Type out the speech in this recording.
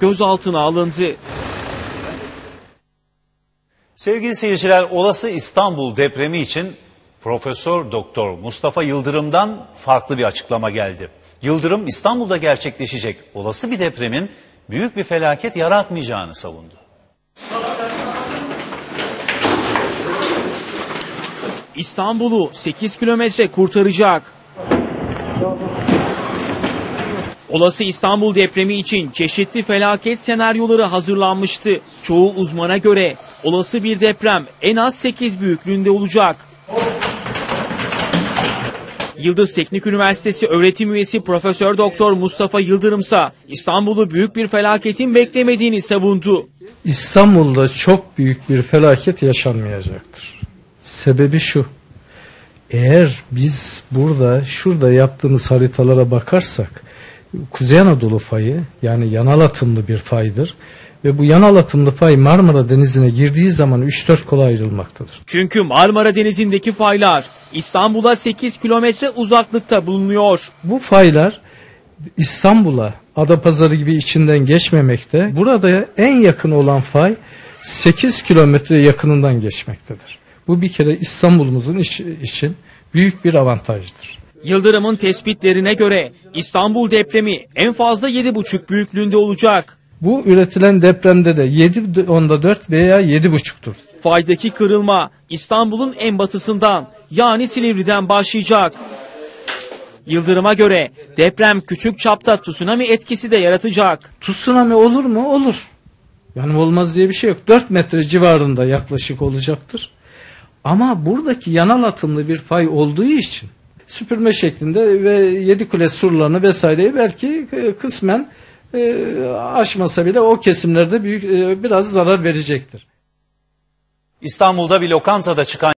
gözaltına alındı. Sevgili seyirciler, olası İstanbul depremi için Profesör Doktor Mustafa Yıldırım'dan farklı bir açıklama geldi. Yıldırım İstanbul'da gerçekleşecek olası bir depremin büyük bir felaket yaratmayacağını savundu. İstanbul'u 8 kilometre kurtaracak. Olası İstanbul depremi için çeşitli felaket senaryoları hazırlanmıştı. Çoğu uzmana göre olası bir deprem en az 8 büyüklüğünde olacak. Yıldız Teknik Üniversitesi öğretim üyesi Profesör Doktor Mustafa Yıldırımsa İstanbul'u büyük bir felaketin beklemediğini savundu. İstanbul'da çok büyük bir felaket yaşanmayacaktır. Sebebi şu. Eğer biz burada şurada yaptığımız haritalara bakarsak Kuzey Anadolu fayı yani yanal atımlı bir faydır ve bu yanal atımlı fay Marmara Denizi'ne girdiği zaman 3-4 kola ayrılmaktadır. Çünkü Marmara Denizi'ndeki faylar İstanbul'a 8 kilometre uzaklıkta bulunuyor. Bu faylar İstanbul'a Adapazarı gibi içinden geçmemekte. Burada en yakın olan fay 8 kilometre yakınından geçmektedir. Bu bir kere İstanbul'umuzun için büyük bir avantajdır. Yıldırım'ın tespitlerine göre İstanbul depremi en fazla 7,5 büyüklüğünde olacak. Bu üretilen depremde de 7 onda 4 veya 7,5'tur. Faydaki kırılma İstanbul'un en batısından yani Silivri'den başlayacak. Yıldırım'a göre deprem küçük çapta tsunami etkisi de yaratacak. Tsunami olur mu? Olur. Yani olmaz diye bir şey yok. 4 metre civarında yaklaşık olacaktır. Ama buradaki yanal atımlı bir fay olduğu için süpürme şeklinde ve yedi kule surlarını vesaireyi belki e, kısmen e, aşmasa bile o kesimlerde büyük e, biraz zarar verecektir. İstanbul'da bir lokantada çıkan